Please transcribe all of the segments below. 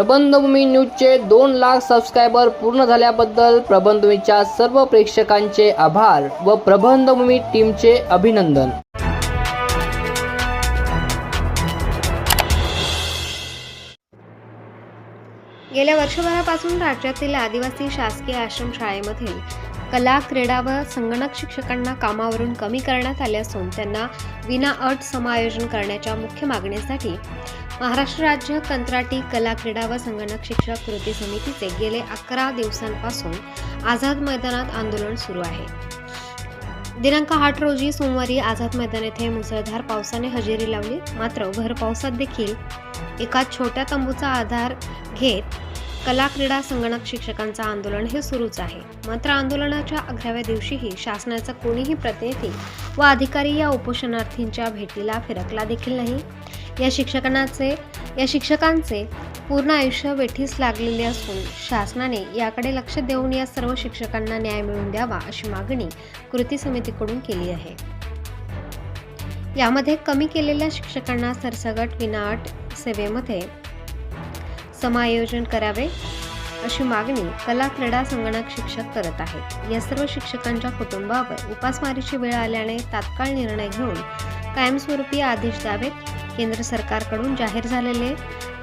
प्रबंधभूमी न्यूजचे दोन लाख सबस्क्रायबर पूर्ण झाल्याबद्दल प्रबंधभूमीच्या सर्व प्रेक्षकांचे आभार व प्रबंधभूमी टीमचे अभिनंदन. गेल्या वर्षभरापासून राज्यातील आदिवासी शासकीय आश्रमशाळेमध्ये कला क्रीडा व संगणक शिक्षकांना कामावरून कमी करण्यात आले असून त्यांना विना अट समायोजन करण्याच्या मुख्य मागणीसाठी महाराष्ट्र राज्य कंत्राटी कला क्रीडा व संगणक शिक्षक कृती समितीचे गेले अकरा दिवसांपासून आझाद मैदानात आंदोलन सुरू आहे. दिनांक आठ रोजी सोमवारी आझाद मैदान येथे मुसळधार पावसाने हजेरी लावली. मात्र भर पावसात देखील एका छोट्या तंबूचा आधार घेत कला क्रीडा संगणक शिक्षकांचं आंदोलन हे सुरूच आहे. मात्र आंदोलनाच्या अकराव्या दिवशीही शासनाचा कोणीही प्रतिनिधी व अधिकारी या उपोषणार्थींच्या भेटीला फिरकला देखील नाही. या शिक्षकांचे या शिक्षकांचे पूर्ण आयुष्य वेठीस लागलेले असून शासनाने याकडे लक्ष देऊन या सर्व शिक्षकांना न्याय मिळवून द्यावा अशी मागणी कृती समितीकडून केली आहे. यामध्ये कमी केलेल्या शिक्षकांना सरसगट विनाअट सेवेमध्ये समायोजन करावे अशी मागणी कला क्रीडा संगणक शिक्षक करत आहेत. या सर्व शिक्षकांच्या कुटुंबावर उपासमारीची वेळ आल्याने तात्काळ निर्णय घेऊन कायमस्वरूपी आदेश द्यावेत. केंद्र सरकारकडून जाहीर झालेले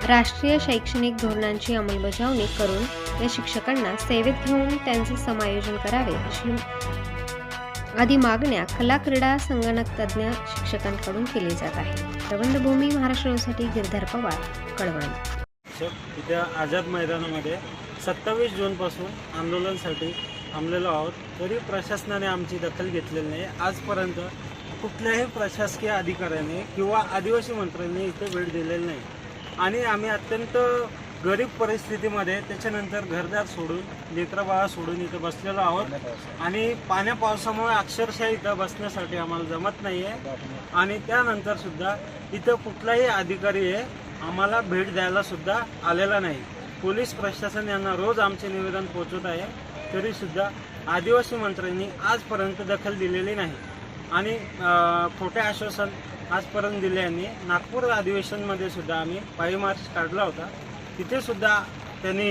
राष्ट्रीय शैक्षणिक धोरणांची अंमलबजावणी करून या शिक्षकांना सेवेत घेऊन त्यांचे समायोजन करावे अशी आदी मागण्या कला क्रीडा संगणक तज्ज्ञ शिक्षकांकडून केली जात आहे. प्रबंधभूमी महाराष्ट्रासाठी गिरधर पवार कळवण. उद्या आझाद मैदानामध्ये सत्तावीस जूनपासून आंदोलनासाठी थांबलेलो आहोत. तरी प्रशासनाने आमची दखल घेतलेली नाही. आजपर्यंत कुठल्याही प्रशासकीय अधिकाऱ्याने किंवा आदिवासी मंत्र्यांनी इथे भेट दिलेली नाही. आणि आम्ही अत्यंत गरीब परिस्थितीमध्ये त्याच्यानंतर घरदार सोडून लेकरबाळा सोडून इथं बसलेलो आहोत. आणि पाण्या पावसामुळे अक्षरशः इथं बसण्यासाठी आम्हाला जमत नाही आहे आणि त्यानंतर सुद्धा इथं कुठलाही अधिकारी आहे आम्हाला भेट द्यायला सुद्धा आलेला नाही. पोलीस प्रशासन यांना रोज आमचे निवेदन पोहोचत आहे. तरी सुद्धा आदिवासी मंत्र्यांनी आजपर्यंत दखल दिलेली नाही. आणि खोटे आश्वासन आजपर्यंत दिल्याने नागपूर अधिवेशनमध्ये सुद्धा आम्ही पायी मार्च काढला होता. तिथे सुद्धा त्यांनी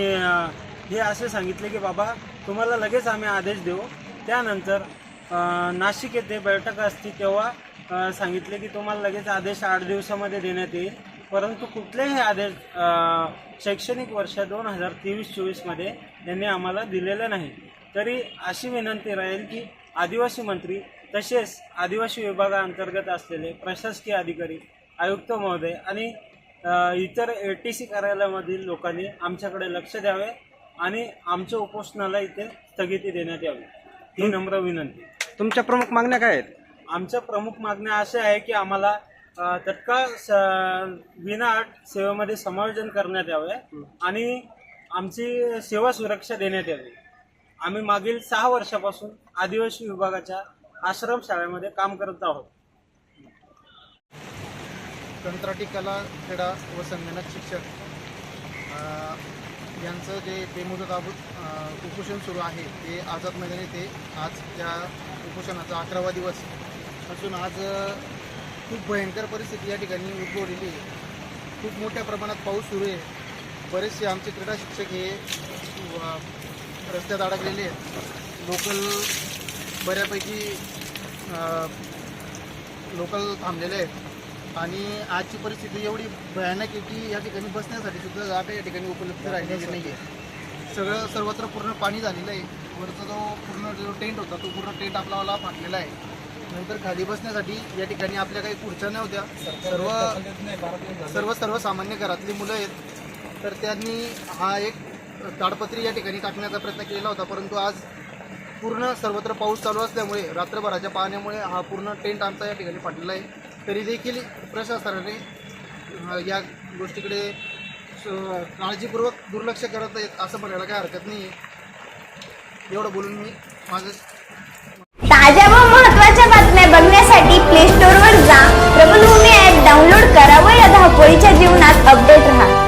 हे असे सांगितले की बाबा तुम्हाला लगेच आम्ही आदेश देऊ. त्यानंतर नाशिक येथे बैठक असती तेव्हा सांगितले की तुम्हाला लगेच आदेश आठ दिवसामध्ये देण्यात येईल. परंतु कुठलेही आदेश शैक्षणिक वर्ष दोन हजार तेवीस चोवीसमध्ये त्यांनी आम्हाला दिलेलं नाही. तरी अशी विनंती राहील की आदिवासी मंत्री तसेच आदिवासी विभागाअंतर्गत असलेले प्रशासकीय अधिकारी आयुक्त महोदय आणि इतर ए टी सी कार्यालयामधील लोकांनी आमच्याकडे लक्ष द्यावे आणि आमच्या उपोषणाला इथे स्थगिती देण्यात यावी. ही नम्र विनंती. तुमच्या प्रमुख मागण्या काय आहेत? आमच्या प्रमुख मागण्या अशा आहे की आम्हाला तत्काळ स- विनाअट सेवेमध्ये समायोजन करण्यात यावे आणि आमची सेवा सुरक्षा देण्यात यावी. आम्ही मागील सहा वर्षापासून आदिवासी विभागाच्या आश्रम शाळेमध्ये काम करत आहोत. कंत्राटी कला क्रीडा व संगणक शिक्षक यांचं जे बेमुदत आबूत उपोषण सुरू आहे ते आझाद मैदान येथे आज त्या उपोषणाचा अकरावा दिवस असून आज खूप भयंकर परिस्थिती या ठिकाणी उद्भवलेली आहे. खूप मोठ्या प्रमाणात पाऊस सुरू आहे. बरेचसे आमचे क्रीडा शिक्षक हे रस्त्यात अडकलेले आहेत. लोकल बऱ्यापैकी लोकल थांबलेले आहेत. आणि आजची परिस्थिती एवढी भयानक आहे की या ठिकाणी बसण्यासाठी सुद्धा जागा या ठिकाणी उपलब्ध राहिलेली नाही आहे सगळं सर्वत्र पूर्ण पाणी झालेलं आहे. वरचा जो पूर्ण जो टेंट होता तो पूर्ण टेंट आपल्याला फाटलेला आहे. नंतर खाली बसण्यासाठी या ठिकाणी आपल्या काही खुर्च्या नव्हत्या. सर्व सर्व सर्वसामान्य घरातली मुलं आहेत. तर त्यांनी हा एक ताडपत्री या ठिकाणी टाकण्याचा प्रयत्न केलेला होता परंतु आज पूर्ण सर्वत्र पाऊस चालू असल्यामुळे रात्रभराच्या पाण्यामुळे हा पूर्ण टेंट आमचा या ठिकाणी फाटलेला आहे. तरी देखील प्रशासनाने या गोष्टीकडे काळजीपूर्वक दुर्लक्ष करत आहेत असं म्हणायला काही हरकत नाही एवढं बोलून मी माझं ताज्या व महत्त्वाच्या बातम्या बघण्यासाठी प्ले स्टोअरवर जा. प्रबलभूमी ॲप डाउनलोड करा व या धावपळीच्या जीवनात अपडेट राहा.